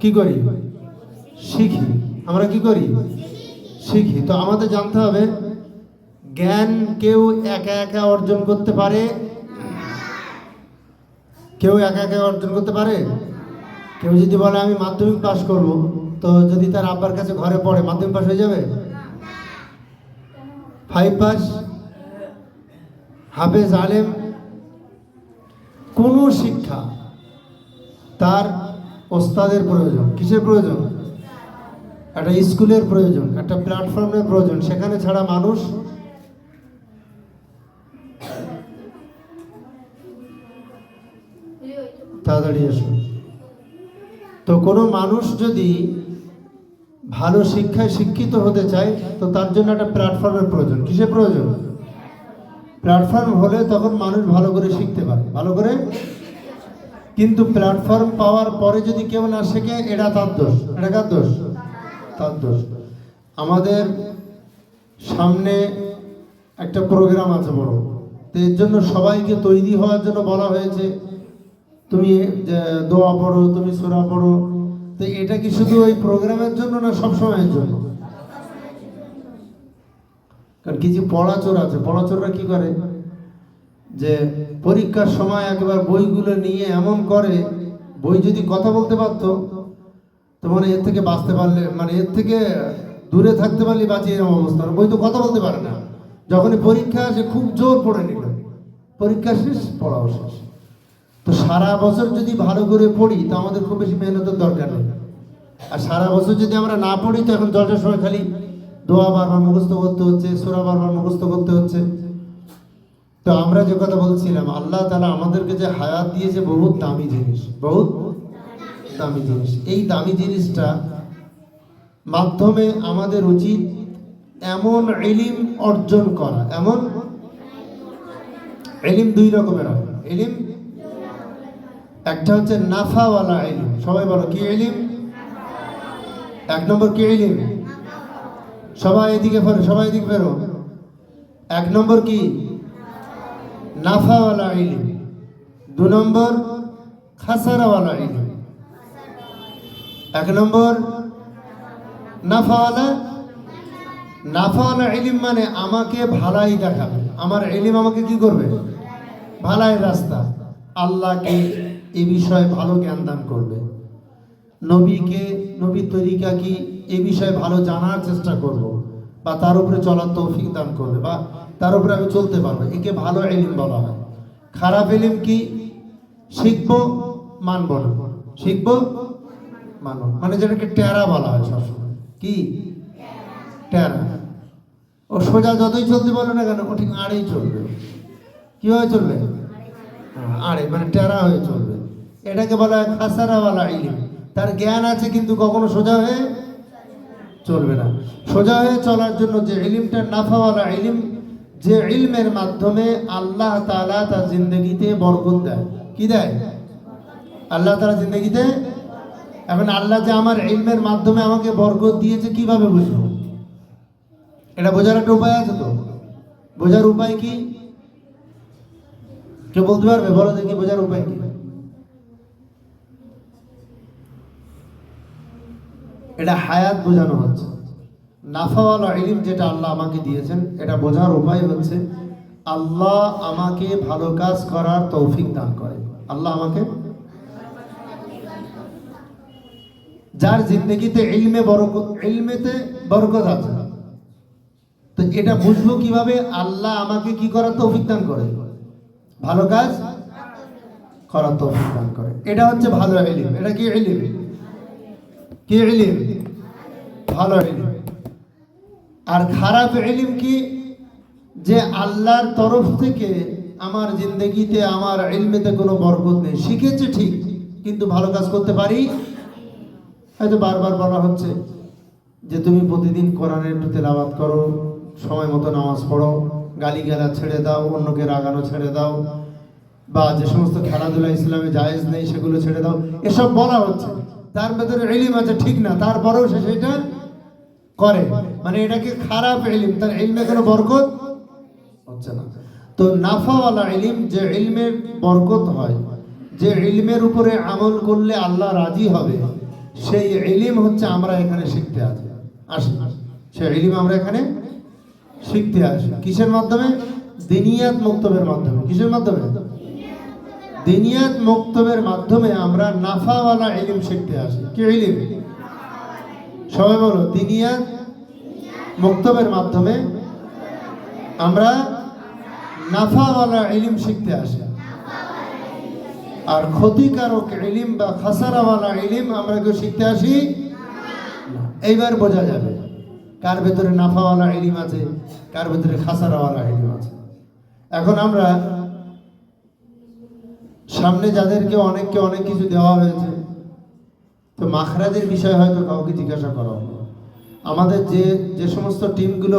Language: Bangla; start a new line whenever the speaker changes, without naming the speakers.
কি করি? শিখি। আমরা কি করি? শিখি। তো আমাদের জানতে হবে, জ্ঞান কেউ একা একা অর্জন করতে পারে? কেউ একা একা অর্জন করতে পারে? কেউ যদি বলে, আমি মাধ্যমিক পাশ করব, তো যদি তার আব্বার কাছে ঘরে পড়ে, মাধ্যমিক পাশ হয়ে যাবে? ফাইভ পাস হাফেজ আলেম? কোনো শিক্ষা তার ওস্তাদের প্রয়োজন। কিসের প্রয়োজন? একটা স্কুলের প্রয়োজন, একটা প্ল্যাটফর্মের প্রয়োজন। সেখানে ছাড়া মানুষ তাড়াতাড়ি এসো। তো কোনো মানুষ যদি ভালো শিক্ষায় শিক্ষিত হতে চায়, তো তার জন্য একটা প্ল্যাটফর্মের প্রয়োজন। কিসের প্রয়োজন? প্ল্যাটফর্ম হলে তখন মানুষ ভালো করে শিখতে পারে। ভালো করে কিন্তু প্ল্যাটফর্ম পাওয়ার পরে যদি কেউ না শেখে, এটা তার দোষ। এটা কার দোষ? তার দোষ। আমাদের সামনে একটা প্রোগ্রাম আছে বড়। তো এর জন্য সবাইকে তৈরি হওয়ার জন্য বলা হয়েছে, তুমি দোয়া পড়ো, তুমি সুরা পড়ো। তো এটা কি শুধু ওই প্রোগ্রামের জন্য না সব সময়ের জন্য? কারণ কিছু পড়াচোর আছে, পড়াচোররা কি করে? যে পরীক্ষার সময় একবার বইগুলো নিয়ে এমন করে, বই যদি কথা বলতে পারতো, তো মানে এর থেকে বাঁচতে পারলে মানে এর থেকে দূরে থাকতে পারলে বাঁচিয়ে এরকম অবস্থা বই তো কথা বলতে পারে না। যখনই পরীক্ষা আসে, খুব জোর পড়ে নিল। পরীক্ষা শেষ, পড়াও শেষ। তো সারা বছর যদি ভালো করে পড়ি, তো আমাদের খুব বেশি মেহনতের দরকার নেই। আর সারা বছর যদি আমরা না পড়ি, তো এখন জলটার সময় খালি দোয়া বারবার মুখস্থ করতে হচ্ছে, সোরা বারবার মুখস্থ করতে হচ্ছে। তো আমরা যে কথা বলছিলাম, আল্লাহ তালা আমাদেরকে যে হায়াত দিয়েছে, বহুত দামি জিনিস, বহুত দামি জিনিস। এই দামি জিনিসটা মাধ্যমে আমাদের উচিত এমন এলিম অর্জন করা। এমন এলিম দুই রকমের হয়। এলিম একটা হচ্ছে নাফাওয়ালা এলিম সবাই বলো, কি এলিম এক নম্বর কি এলিম সবাই এদিকে ফেরো সবাই এদিকে ফেরো এক নম্বর কি? নাফাওয়ালা ইলিম। দু নম্বর, খাসারাওয়ালা ইলিম। এক নম্বর, নাফাওয়ালা। নাফাওয়ালা ইলিম মানে আমাকে ভালাই দেখাবে। আমার ইলিম আমাকে কি করবে? ভালাই রাস্তা। আল্লাহকে এই বিষয়ে ভালো জ্ঞান দান করবে। নবীকে, নবীর তরিকা কি? এ বিষয়ে ভালো জানার চেষ্টা করব। বা তার উপরে চলার তৌফিক দান করবে। বা তার উপরে আমি চলতে পারব। একে ভালো এলিম বলা হয়। খারাপ এলিম কি? শিখব, মানবো না। শিখব, মানবো মানে যেটাকে টেরা বলা হয় সবসময়। কি? টেরা। ও সোজা যতই চলতে বলো না কেন, ও ঠিক আড়েই চলবে। কীভাবে চলবে? আড়ে মানে টেরা হয়ে চলবে। এটাকে বলা হয় খাসারাওয়ালা ইলিম। তার জ্ঞান আছে কিন্তু কখনো সোজা হয়ে চলবে না। সোজা হয়ে চলার জন্য যে ইলিমটা নাফাওয়ালা ইলিম যে ইলমের মাধ্যমে আল্লাহ তালা তার জিন্দগিতে বরকত দেয়। কি দেয়? আল্লাহ তাআলা জিন্দগিতে? এখন আল্লাহ যে আমার ইলমের মাধ্যমে আমাকে বরকত দিয়েছে কীভাবে বুঝব? এটা বোঝার একটা উপায় আছে তো। বোঝার উপায় কি? কেউ বলতে পারবে? বলো দেখি বোঝার উপায় কি? এটা হায়াত বোঝানো হচ্ছে। নাফাওয়ালা ইলিম যেটা আল্লাহ আমাকে দিয়েছেন, এটা বোঝার উপায় হচ্ছে আল্লাহ আমাকে ভালো কাজ করার তৌফিক দান করে। আল্লাহ আমাকে? যার জিন্দগিতে ইলমে বরকত ইলমেতে বরকত আছে। তো এটা বুঝব কীভাবে? আল্লাহ আমাকে কি করার তৌফিক দান করে? ভালো কাজ করার তৌফিক দান করে। এটা হচ্ছে ভালো ইলিম। এটা কি ইলিম? কি ইলিম? ভালো ইলিম। আর খারাপ এলিম কি? যে আল্লাহর তরফ থেকে আমার জিন্দগিতে, আমার ইলমেতে কোনো বরকত নেই। শিখেছে ঠিক, কিন্তু ভালো কাজ করতে পারি? হয়তো বারবার বলা হচ্ছে যে তুমি প্রতিদিন কোরআনের একটু তেলাওয়াত করো, সময় মতো নামাজ পড়ো গালি গালা ছেড়ে দাও, অন্যকে রাগানো ছেড়ে দাও, বা যে সমস্ত খেলাধুলা ইসলামে জায়েজ নেই সেগুলো ছেড়ে দাও। এসব বলা হচ্ছে। তার ভেতরে এলিম আছে ঠিক না, তারপরেও সে সেটা করে। মানে এটাকে খারাপ এলিম তার এলমে কোনো বরকত হচ্ছে না। তো নাফাওয়ালা এলিম যে ইলমের বরকত হয়, যে ইলমের উপরে আমল করলে আল্লাহ রাজি হবে, সেই এলিম হচ্ছে আমরা এখানে শিখতে আসি। আসি। সেই এলিম আমরা এখানে শিখতে আসি। কিসের মাধ্যমে? দিনিয়াত মুক্তবের মাধ্যমে। কিসের মাধ্যমে? দিনিয়াত মুক্তবের মাধ্যমে আমরা নাফাওয়ালা এলিম শিখতে আসি। কি ইলিম? সবাই বলো দিনিয়াত মুক্তবের মাধ্যমে আমরা নাফাওয়ালা ইলিম শিখতে আসি। আর ক্ষতিকারক ইলিম বা খাসারাওয়ালা ইলিম আমরা কেউ শিখতে আসি এইবার বোঝা যাবে, কার ভেতরে নাফাওয়ালা ইলিম আছে, কার ভেতরে খাসারাওয়ালা ইলিম আছে। এখন আমরা সামনে যাদেরকে অনেককে অনেক কিছু দেওয়া হয়েছে মাখরাজের বিষয় হয়তো কাউকে জিজ্ঞাসা করো আমাদের যে যে সমস্ত টিমগুলো